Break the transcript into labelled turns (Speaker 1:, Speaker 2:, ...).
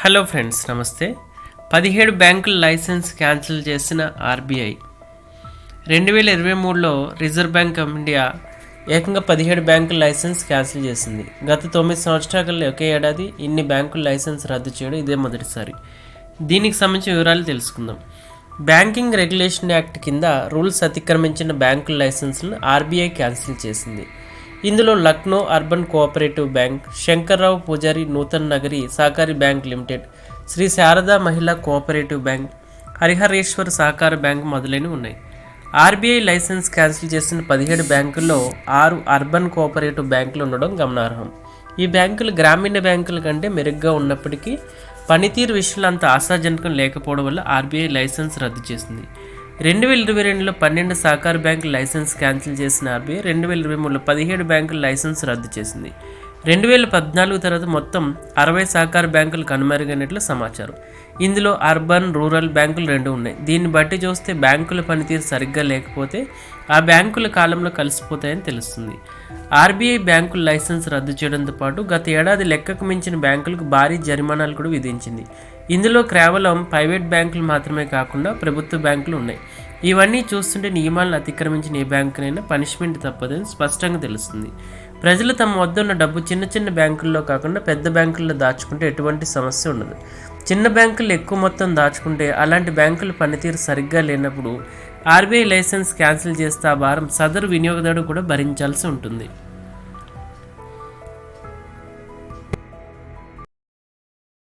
Speaker 1: Hello friends నమస్తే. పదిహేడు బ్యాంకుల లైసెన్స్ క్యాన్సిల్ చేసిన ఆర్బీఐ. రెండు వేల ఇరవై మూడులో రిజర్వ్ బ్యాంక్ ఆఫ్ ఇండియా ఏకంగా పదిహేడు బ్యాంకుల లైసెన్స్ క్యాన్సిల్ చేసింది. గత తొమ్మిది సంవత్సరాలలో ఒకే ఏడాది ఇన్ని బ్యాంకుల లైసెన్స్ రద్దు చేయడం ఇదే మొదటిసారి. దీనికి సంబంధించిన వివరాలు తెలుసుకుందాం. బ్యాంకింగ్ రెగ్యులేషన్ యాక్ట్ కింద రూల్స్ అతిక్రమించిన బ్యాంకుల లైసెన్స్లను ఆర్బీఐ క్యాన్సిల్ చేసింది. ఇందులో Lucknow urban cooperative bank Shankarrao Pujari Nutan Nagari Sahakari bank limited Shri Sharada Mahila cooperative bank Harihareshwar సహకార బ్యాంక్ మొదలైనవి ఉన్నాయి. ఆర్బీఐ లైసెన్స్ క్యాన్సిల్ చేసిన పదిహేడు బ్యాంకుల్లో ఆరు అర్బన్ కోఆపరేటివ్ బ్యాంకులు ఉండడం గమనార్హం. ఈ బ్యాంకులు గ్రామీణ బ్యాంకుల కంటే మెరుగ్గా ఉన్నప్పటికీ పనితీరు విషయంలో అంత ఆశాజనకం లేకపోవడం వల్ల ఆర్బీఐ లైసెన్స్ రద్దు చేసింది. రెండు వేల ఇరవై రెండులో పన్నెండు సహకార బ్యాంకుల లైసెన్స్ క్యాన్సిల్ చేసిన ఆర్బీఐ రెండు వేల ఇరవై మూడులో పదిహేడు బ్యాంకుల లైసెన్స్ రద్దు చేసింది. రెండు వేల పద్నాలుగు తర్వాత మొత్తం అరవై సహకార బ్యాంకులు కనుమరుగైనట్లు సమాచారం. ఇందులో అర్బన్ రూరల్ బ్యాంకులు రెండు ఉన్నాయి. దీన్ని బట్టి చూస్తే బ్యాంకుల పనితీరు సరిగ్గా లేకపోతే ఆ బ్యాంకుల కాలంలో కలిసిపోతాయని తెలుస్తుంది. ఆర్బీఐ బ్యాంకుల లైసెన్స్ రద్దు చేయడంతో పాటు గత ఏడాది లెక్కకు మించిన బ్యాంకులకు భారీ జరిమానాలు కూడా విధించింది. ఇందులో కేవలం ప్రైవేట్ బ్యాంకులు మాత్రమే కాకుండా ప్రభుత్వ బ్యాంకులు ఉన్నాయి. ఇవన్నీ చూస్తుంటే నియమాలను అతిక్రమించిన ఏ బ్యాంకునైనా పనిష్మెంట్ తప్పదని స్పష్టంగా తెలుస్తుంది. ప్రజలు తమ వద్ద ఉన్న డబ్బు చిన్న చిన్న బ్యాంకుల్లో కాకుండా పెద్ద బ్యాంకుల్లో దాచుకుంటే ఎటువంటి సమస్య ఉండదు. చిన్న బ్యాంకులు ఎక్కువ మొత్తం దాచుకుంటే అలాంటి బ్యాంకుల పనితీరు సరిగ్గా లేనప్పుడు ఆర్బీఐ లైసెన్స్ క్యాన్సిల్ చేస్తే ఆ భారం సదరు వినియోగదారుడు కూడా భరించాల్సి ఉంటుంది.